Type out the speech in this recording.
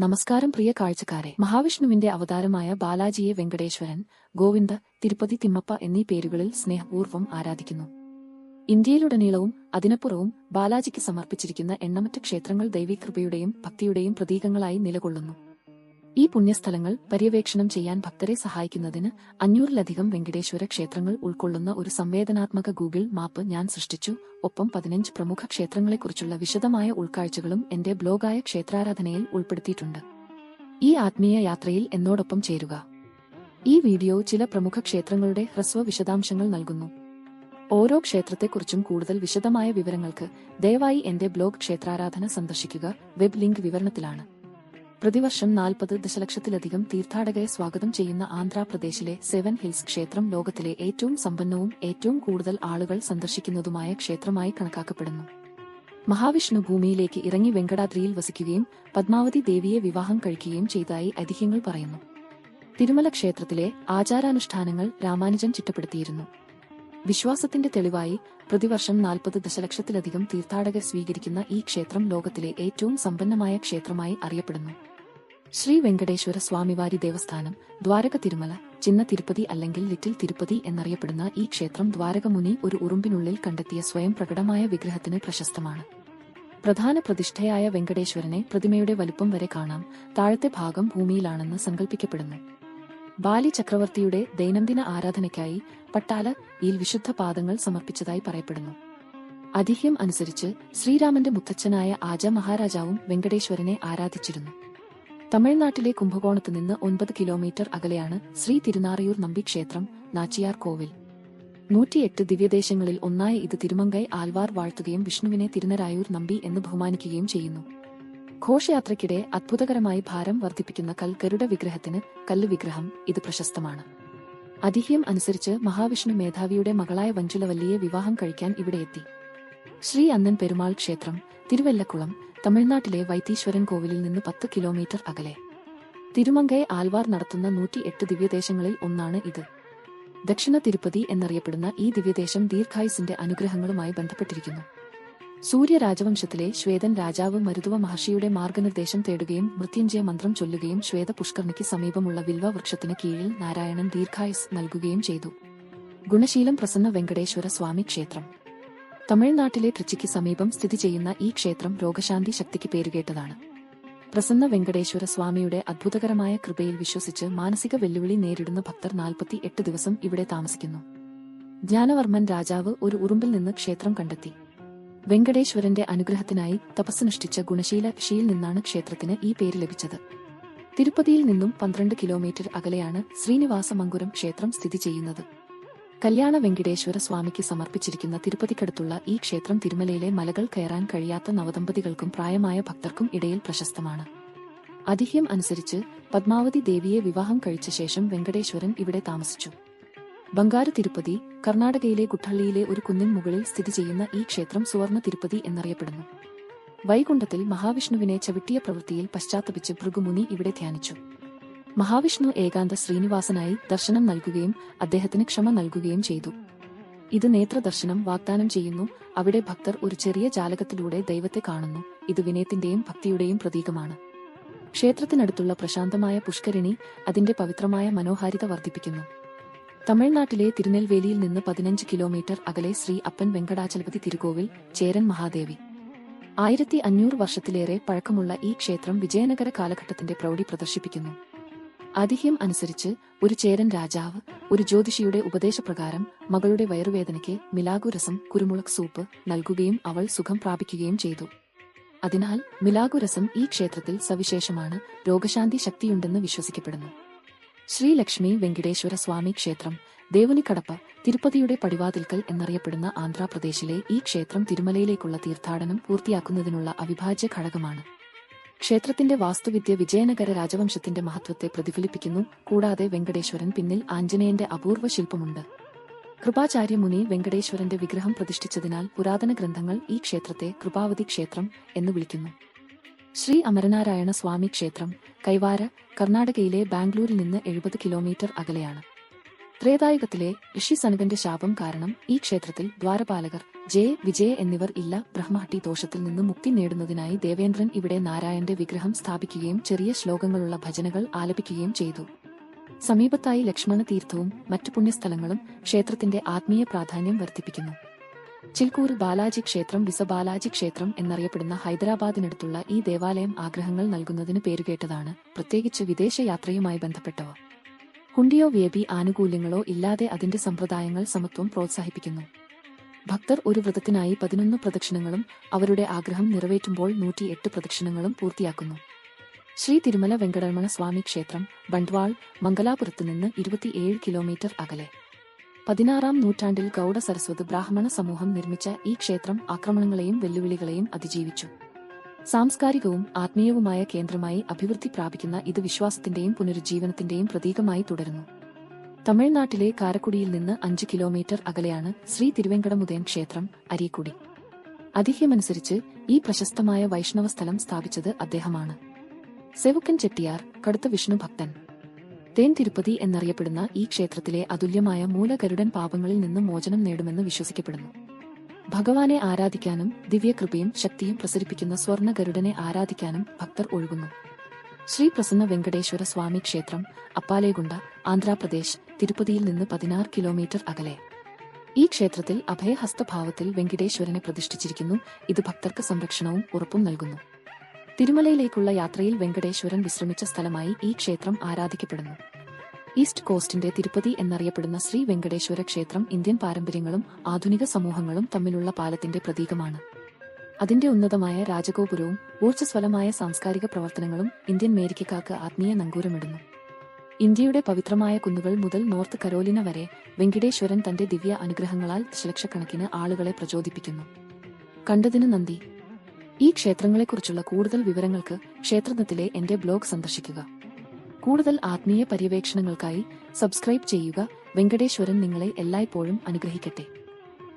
നമസ്കാരം പ്രിയ കാഴ്ചക്കാരെ. മഹാവിഷ്ണുവിന്റെ അവതാരമായ ബാലാജിയെ വെങ്കടേശ്വരൻ ഗോവിന്ദ തിരുപ്പതി തിമ്മപ്പ എന്നീ പേരുകളിൽ സ്നേഹപൂർവം ആരാധിക്കുന്നു. ഇന്ത്യയിലുടനീളവും അതിനപ്പുറവും ബാലാജിക്ക് സമർപ്പിച്ചിരിക്കുന്ന എണ്ണമറ്റ ക്ഷേത്രങ്ങൾ ദൈവീകൃപയുടെയും ഭക്തിയുടെയും പ്രതീകങ്ങളായി നിലകൊള്ളുന്നു. ഈ പുണ്യസ്ഥലങ്ങൾ പര്യവേക്ഷണം ചെയ്യാൻ ഭക്തരെ സഹായിക്കുന്നതിന് അഞ്ഞൂറിലധികം വെങ്കടേശ്വര ക്ഷേത്രങ്ങൾ ഉൾക്കൊള്ളുന്ന ഒരു സംവേദനാത്മക ഗൂഗിൾ മാപ്പ് ഞാൻ സൃഷ്ടിച്ചു. ഒപ്പം പതിനഞ്ച് പ്രമുഖ ക്ഷേത്രങ്ങളെക്കുറിച്ചുള്ള വിശദമായ ഉൾക്കാഴ്ചകളും എന്റെ ബ്ലോഗായ ക്ഷേത്രാരാധനയിൽ ഉൾപ്പെടുത്തിയിട്ടുണ്ട്. ഈ ആത്മീയ യാത്രയിൽ എന്നോടൊപ്പം ചേരുക. ഈ വീഡിയോ ചില പ്രമുഖ ക്ഷേത്രങ്ങളുടെ ഹ്രസ്വ വിശദാംശങ്ങൾ നൽകുന്നു. ഓരോ ക്ഷേത്രത്തെക്കുറിച്ചും കൂടുതൽ വിശദമായ വിവരങ്ങൾക്ക് ദയവായി എന്റെ ബ്ലോഗ് ക്ഷേത്രാരാധന സന്ദർശിക്കുക. വെബ് ലിങ്ക് വിവരണത്തിലാണ്. പ്രതിവർഷം നാൽപ്പത് ദശലക്ഷത്തിലധികം തീർത്ഥാടകരെ സ്വാഗതം ചെയ്യുന്ന ആന്ധ്രാപ്രദേശിലെ സെവൻ ഹിൽസ് ക്ഷേത്രം ലോകത്തിലെ ഏറ്റവും സമ്പന്നവും ഏറ്റവും കൂടുതൽ ആളുകൾ സന്ദർശിക്കുന്നതുമായ ക്ഷേത്രമായി കണക്കാക്കപ്പെടുന്നു. മഹാവിഷ്ണു ഭൂമിയിലേക്ക് ഇറങ്ങി വെങ്കടാദ്രിയിൽ വസിക്കുകയും പത്മാവതി ദേവിയെ വിവാഹം കഴിക്കുകയും ചെയ്തതായി ഐതിഹ്യങ്ങൾ പറയുന്നു. തിരുമല ക്ഷേത്രത്തിലെ ആചാരാനുഷ്ഠാനങ്ങൾ രാമാനുജൻ ചിട്ടപ്പെടുത്തിയിരുന്നു. വിശ്വാസത്തിന്റെ തെളിവായി പ്രതിവർഷം നാൽപ്പത് ദശലക്ഷത്തിലധികം തീർത്ഥാടകർ സ്വീകരിക്കുന്ന ഈ ക്ഷേത്രം ലോകത്തിലെ ഏറ്റവും സമ്പന്നമായ ക്ഷേത്രമായി അറിയപ്പെടുന്നു. ശ്രീ വെങ്കടേശ്വര സ്വാമിവാരി ദേവസ്ഥാനം ദ്വാരക തിരുമല ചിന്ന തിരുപ്പതി അല്ലെങ്കിൽ ലിറ്റിൽ തിരുപ്പതി എന്നറിയപ്പെടുന്ന ഈ ക്ഷേത്രം ദ്വാരകമുനി ഒരു ഉറുമ്പിനുള്ളിൽ കണ്ടെത്തിയ സ്വയം പ്രകടമായ വിഗ്രഹത്തിന് പ്രശസ്തമാണ്. പ്രധാന പ്രതിഷ്ഠയായ വെങ്കടേശ്വരനെ പ്രതിമയുടെ വലുപ്പം വരെ കാണാം താഴത്തെ ഭാഗം ഭൂമിയിലാണെന്ന് സങ്കല്പിക്കപ്പെടുന്നു ബാലി ചക്രവർത്തിയുടെ ദൈനംദിന ആരാധനയ്ക്കായി പട്ടാല ഈൽ വിശുദ്ധ പാദങ്ങൾ സമർപ്പിച്ചതായി പറയപ്പെടുന്നു. അതിഹ്യം അനുസരിച്ച് ശ്രീരാമന്റെ മുത്തച്ഛനായ ആജ മഹാരാജാവും വെങ്കടേശ്വരനെ ആരാധിച്ചിരുന്നു. തമിഴ്നാട്ടിലെ കുംഭകോണത്ത് നിന്ന് ഒൻപത് കിലോമീറ്റർ അകലെയാണ് ശ്രീ തിരുനാറിയൂർ നമ്പി ക്ഷേത്രം നാച്ചിയാർ കോവിൽ. നൂറ്റിയെട്ട് ദിവ്യദേശങ്ങളിൽ ഒന്നായ ഇത് തിരുമങ്കൈ ആൽവാർ വാഴ്ത്തുകയും വിഷ്ണുവിനെ തിരുനരായൂർ നമ്പി എന്ന് ബഹുമാനിക്കുകയും ചെയ്യുന്നു. ഘോഷയാത്രയ്ക്കിടെ അത്ഭുതകരമായി ഭാരം വർദ്ധിപ്പിക്കുന്ന കൽ വിഗ്രഹത്തിന് കല്ല് വിഗ്രഹം ഇത് പ്രശസ്തമാണ്. അതിഹ്യം അനുസരിച്ച് മഹാവിഷ്ണു മേധാവിയുടെ മകളായ വഞ്ചുലവല്ലിയെ വിവാഹം കഴിക്കാൻ ഇവിടെ എത്തി. ശ്രീ അന്നൻ പെരുമാൾ ക്ഷേത്രം തിരുവല്ലക്കുളം തമിഴ്നാട്ടിലെ വൈത്തീശ്വരൻ കോവിലിൽ നിന്ന് പത്ത് കിലോമീറ്റർ അകലെ. തിരുമങ്കയെ ആൽവാർ നടത്തുന്ന നൂറ്റി എട്ട് ദിവ്യദേശങ്ങളിൽ ഒന്നാണ് ഇത്. ദക്ഷിണ തിരുപ്പതി എന്നറിയപ്പെടുന്ന ഈ ദിവ്യദേശം ദീർഘായുസിന്റെ അനുഗ്രഹങ്ങളുമായി ബന്ധപ്പെട്ടിരിക്കുന്നു. സൂര്യ രാജവംശത്തിലെ ശ്വേതൻ രാജാവ് മരുതുവ മഹർഷിയുടെ മാർഗനിർദ്ദേശം തേടുകയും മൃത്യുഞ്ജയ മന്ത്രം ചൊല്ലുകയും ശ്വേത പുഷ്കർണിക്ക് സമീപമുള്ള വിൽവ വൃക്ഷത്തിന് കീഴിൽ നാരായണൻ ദീർഘായുസ് നൽകുകയും ചെയ്തു. ഗുണശീലം പ്രസന്ന വെങ്കടേശ്വര സ്വാമി ക്ഷേത്രം. തമിഴ്നാട്ടിലെ തൃച്ചിക്ക് സമീപം സ്ഥിതി ചെയ്യുന്ന ഈ ക്ഷേത്രം രോഗശാന്തി ശക്തിക്ക് പേരുകേട്ടതാണ് പ്രസന്ന വെങ്കടേശ്വര സ്വാമിയുടെ അത്ഭുതകരമായ കൃപയിൽ വിശ്വസിച്ച് മാനസിക വെല്ലുവിളി നേരിടുന്ന ഭക്തർ നാൽപ്പത്തി എട്ട് ദിവസം ഇവിടെ താമസിക്കുന്നു. ജ്ഞാനവർമ്മൻ രാജാവ് ഒരു ഉറുമ്പിൽ നിന്ന് ക്ഷേത്രം കണ്ടെത്തി. വെങ്കടേശ്വരന്റെ അനുഗ്രഹത്തിനായി തപസ്സനുഷ്ഠിച്ച ഗുണശീല ഋഷിയിൽ നിന്നാണ് ക്ഷേത്രത്തിന് ഈ പേര് ലഭിച്ചത്. തിരുപ്പതിയിൽ നിന്നും പന്ത്രണ്ട് കിലോമീറ്റർ അകലെയാണ് ശ്രീനിവാസമംഗുരം ക്ഷേത്രം സ്ഥിതി ചെയ്യുന്നത്. കല്യാണ വെങ്കിടേശ്വര സ്വാമിക്ക് സമർപ്പിച്ചിരിക്കുന്ന തിരുപ്പതിക്കടുത്തുള്ള ഈ ക്ഷേത്രം തിരുമലയിലെ മലകൾ കയറാൻ കഴിയാത്ത നവദമ്പതികൾക്കും പ്രായമായ ഭക്തർക്കും ഇടയിൽ പ്രശസ്തമാണ്. അതിഹ്യം അനുസരിച്ച് പത്മാവതി ദേവിയെ വിവാഹം കഴിച്ച ശേഷം വെങ്കടേശ്വരൻ ഇവിടെ താമസിച്ചു. ബംഗാരു തിരുപ്പതി കർണാടകയിലെ കുട്ടള്ളിയിലെ ഒരു കുന്നിൻ മുകളിൽ സ്ഥിതി ചെയ്യുന്ന ഈ ക്ഷേത്രം സുവർണ തിരുപ്പതി എന്നറിയപ്പെടുന്നു. വൈകുണ്ഠത്തിൽ മഹാവിഷ്ണുവിനെ ചവിട്ടിയ പ്രവൃത്തിയിൽ പശ്ചാത്തപിച്ച് ഭൃഗുമുനി ഇവിടെ ധ്യാനിച്ചു. മഹാവിഷ്ണു ഏകാന്ത ശ്രീനിവാസനായി ദർശനം നൽകുകയും അദ്ദേഹത്തിന് ക്ഷമ നൽകുകയും ചെയ്തു. ഇത് നേത്രദർശനം വാഗ്ദാനം ചെയ്യുന്നു. അവിടെ ഭക്തർ ഒരു ചെറിയ ജാലകത്തിലൂടെ ദൈവത്തെ കാണുന്നു. ഇത് വിനയത്തിന്റെയും ഭക്തിയുടെയും പ്രതീകമാണ്. ക്ഷേത്രത്തിനടുത്തുള്ള പ്രശാന്തമായ പുഷ്കരിണി അതിന്റെ പവിത്രമായ മനോഹാരിത വർദ്ധിപ്പിക്കുന്നു. തമിഴ്നാട്ടിലെ തിരുനെൽവേലിയിൽ നിന്ന് പതിനഞ്ച് കിലോമീറ്റർ അകലെ ശ്രീ അപ്പൻ വെങ്കടാചലപതി തിരുകോവിൽ ചേരൻ മഹാദേവി. ആയിരത്തി അഞ്ഞൂറ് വർഷത്തിലേറെ പഴക്കമുള്ള ഈ ക്ഷേത്രം വിജയനഗര കാലഘട്ടത്തിന്റെ പ്രൗഢി പ്രദർശിപ്പിക്കുന്നു. അതിഹ്യം അനുസരിച്ച് ഒരു ചേരൻ രാജാവ് ഒരു ജ്യോതിഷിയുടെ ഉപദേശപ്രകാരം മകളുടെ വയറുവേദനയ്ക്ക് മിലാഗുരസം കുരുമുളക് സൂപ്പ് നൽകുകയും അവൾ സുഖം പ്രാപിക്കുകയും ചെയ്തു. അതിനാൽ മിലാഗുരസം ഈ ക്ഷേത്രത്തിൽ സവിശേഷമാണ് രോഗശാന്തി ശക്തിയുണ്ടെന്ന് വിശ്വസിക്കപ്പെടുന്നു. ശ്രീലക്ഷ്മി വെങ്കടേശ്വര സ്വാമി ക്ഷേത്രം ദേവനിക്കടപ്പ തിരുപ്പതിയുടെ പടിവാതിൽക്കൽ എന്നറിയപ്പെടുന്ന ആന്ധ്രാപ്രദേശിലെ ഈ ക്ഷേത്രം തിരുമലയിലേക്കുള്ള തീർത്ഥാടനം പൂർത്തിയാക്കുന്നതിനുള്ള അവിഭാജ്യ ഘടകമാണ്. ക്ഷേത്രത്തിന്റെ വാസ്തുവിദ്യ വിജയനഗര രാജവംശത്തിന്റെ മഹത്വത്തെ പ്രതിഫലിപ്പിക്കുന്നു. കൂടാതെ വെങ്കടേശ്വരൻ പിന്നിൽ ആഞ്ജനേയന്റെ അപൂർവ ശില്പമുണ്ട്. കൃപാചാര്യ മുനി വെങ്കടേശ്വരന്റെ വിഗ്രഹം പ്രതിഷ്ഠിച്ചതിനാൽ പുരാതന ഗ്രന്ഥങ്ങൾ ഈ ക്ഷേത്രത്തെ കൃപാവതി ക്ഷേത്രം എന്ന് വിളിക്കുന്നു. ശ്രീ അമരനാരായണ സ്വാമി ക്ഷേത്രം കൈവാര കർണാടകയിലെ ബാംഗ്ലൂരിൽ നിന്ന് എഴുപത് കിലോമീറ്റർ അകലെയാണ്. ത്രേതായുഗത്തിലെ ഋഷി സനകന്റെ ശാപം കാരണം ഈ ക്ഷേത്രത്തിൽ ദ്വാരപാലകർ ജെ. വിജയ എന്നിവർ ഇല്ല. ബ്രഹ്മഹട്ടി ദോഷത്തിൽ നിന്ന് മുക്തി നേടുന്നതിനായി ദേവേന്ദ്രൻ ഇവിടെ നാരായണന്റെ വിഗ്രഹം സ്ഥാപിക്കുകയും ചെറിയ ശ്ലോകങ്ങളുള്ള ഭജനകൾ ആലപിക്കുകയും ചെയ്തു. സമീപത്തായി ലക്ഷ്മണ തീർത്ഥവും മറ്റു പുണ്യസ്ഥലങ്ങളും ക്ഷേത്രത്തിന്റെ ആത്മീയ പ്രാധാന്യം വർദ്ധിപ്പിക്കുന്നു. ചിൽക്കൂർ ബാലാജി ക്ഷേത്രം വിസബാലാജി ക്ഷേത്രം എന്നറിയപ്പെടുന്ന ഹൈദരാബാദിനടുത്തുള്ള ഈ ദേവാലയം ആഗ്രഹങ്ങൾ നൽകുന്നതിന് പേരുകേട്ടതാണ്. പ്രത്യേകിച്ച് വിദേശയാത്രയുമായി ബന്ധപ്പെട്ടവ. ഹുണ്ടിയോ വേബി ആനുകൂല്യങ്ങളോ ഇല്ലാതെ അതിന്റെ സമ്പ്രദായങ്ങൾ സമത്വം പ്രോത്സാഹിപ്പിക്കുന്നു. ഭക്തർ ഒരു വ്രതത്തിനായി പതിനൊന്ന് പ്രദക്ഷിണങ്ങളും അവരുടെ ആഗ്രഹം നിറവേറ്റുമ്പോൾ നൂറ്റിയെട്ട് പ്രദക്ഷിണങ്ങളും പൂർത്തിയാക്കുന്നു. ശ്രീ തിരുമല വെങ്കടരമണ സ്വാമി ക്ഷേത്രം ബണ്ട്വാൾ മംഗലാപുരത്ത് നിന്ന് ഇരുപത്തിയേഴ് കിലോമീറ്റർ അകലെ. പതിനാറാം നൂറ്റാണ്ടിൽ ഗൗഡ സരസ്വത് ബ്രാഹ്മണ സമൂഹം നിർമ്മിച്ച ഈ ക്ഷേത്രം ആക്രമണങ്ങളെയും വെല്ലുവിളികളെയും അതിജീവിച്ചു. സാംസ്കാരികവും ആത്മീയവുമായ കേന്ദ്രമായി അഭിവൃദ്ധി പ്രാപിക്കുന്ന ഇത് വിശ്വാസത്തിന്റെയും പുനരുജ്ജീവനത്തിന്റെയും പ്രതീകമായി തുടരുന്നു. തമിഴ്നാട്ടിലെ കാരക്കുടിയിൽ നിന്ന് അഞ്ച് കിലോമീറ്റർ അകലെയാണ് ശ്രീ തിരുവെങ്കടമുദയം ക്ഷേത്രം അരീക്കുടി. അതിഹ്യമനുസരിച്ച് ഈ പ്രശസ്തമായ വൈഷ്ണവ സ്ഥലം സ്ഥാപിച്ചത് അദ്ദേഹമാണ്. സെവുക്കൻ ചെട്ടിയാർ കടുത്ത വിഷ്ണു ഭക്തൻ. തേൻ തിരുപ്പതി എന്നറിയപ്പെടുന്ന ഈ ക്ഷേത്രത്തിലെ അതുല്യമായ മൂലഗരുഡൻ പാപങ്ങളിൽ നിന്ന് മോചനം നേടുമെന്ന് വിശ്വസിക്കപ്പെടുന്നു. ഭഗവാനെ ആരാധിക്കാനും ദിവ്യകൃപയും ശക്തിയും പ്രസരിപ്പിക്കുന്ന സ്വർണ ഗരുഡനെ ആരാധിക്കാനും ഭക്തർ ഒഴുകുന്നു. ശ്രീ പ്രസന്ന വെങ്കടേശ്വര സ്വാമി ക്ഷേത്രം അപ്പാലേഗുണ്ട ആന്ധ്രാപ്രദേശ് തിരുപ്പതിയിൽ നിന്ന് പതിനാറ് കിലോമീറ്റർ അകലെ. ഈ ക്ഷേത്രത്തിൽ അഭയഹസ്തഭാവത്തിൽ വെങ്കടേശ്വരനെ പ്രതിഷ്ഠിച്ചിരിക്കുന്നു. ഇത് ഭക്തർക്ക് സംരക്ഷണവും ഉറപ്പും നൽകുന്നു. തിരുമലയിലേക്കുള്ള യാത്രയിൽ വെങ്കടേശ്വരൻ വിശ്രമിച്ച സ്ഥലമായി ഈ ക്ഷേത്രം ആരാധിക്കപ്പെടുന്നു. ഈസ്റ്റ് കോസ്റ്റിന്റെ തിരുപ്പതി എന്നറിയപ്പെടുന്ന ശ്രീ വെങ്കടേശ്വര ക്ഷേത്രം ഇന്ത്യൻ പാരമ്പര്യങ്ങളും ആധുനിക സമൂഹങ്ങളും തമ്മിലുള്ള പാലത്തിന്റെ പ്രതീകമാണ്. അതിന്റെ ഉന്നതമായ രാജഗോപുരവും ഊർജസ്വലമായ സാംസ്കാരിക പ്രവർത്തനങ്ങളും ഇന്ത്യൻ മേരിക്കക്കാർക്ക് ആത്മീയ നങ്കൂരമിടുന്നു. ഇന്ത്യയുടെ പവിത്രമായ കുന്നുകൾ മുതൽ നോർത്ത് കരോലിന വരെ വെങ്കടേശ്വരൻ തന്റെ ദിവ്യ അനുഗ്രഹങ്ങളാൽ ദശലക്ഷക്കണക്കിന് ആളുകളെ പ്രചോദിപ്പിക്കുന്നു. കണ്ടതിന് നന്ദി. ഈ ക്ഷേത്രങ്ങളെക്കുറിച്ചുള്ള കൂടുതൽ വിവരങ്ങൾക്ക് ക്ഷേത്രത്തിലെ എന്റെ ബ്ലോഗ് സന്ദർശിക്കുക. കൂടുതൽ ആത്മീയ പര്യവേക്ഷണങ്ങൾക്കായി സബ്സ്ക്രൈബ് ചെയ്യുക. വെങ്കടേശ്വരൻ നിങ്ങളെ എല്ലായ്പ്പോഴും അനുഗ്രഹിക്കട്ടെ.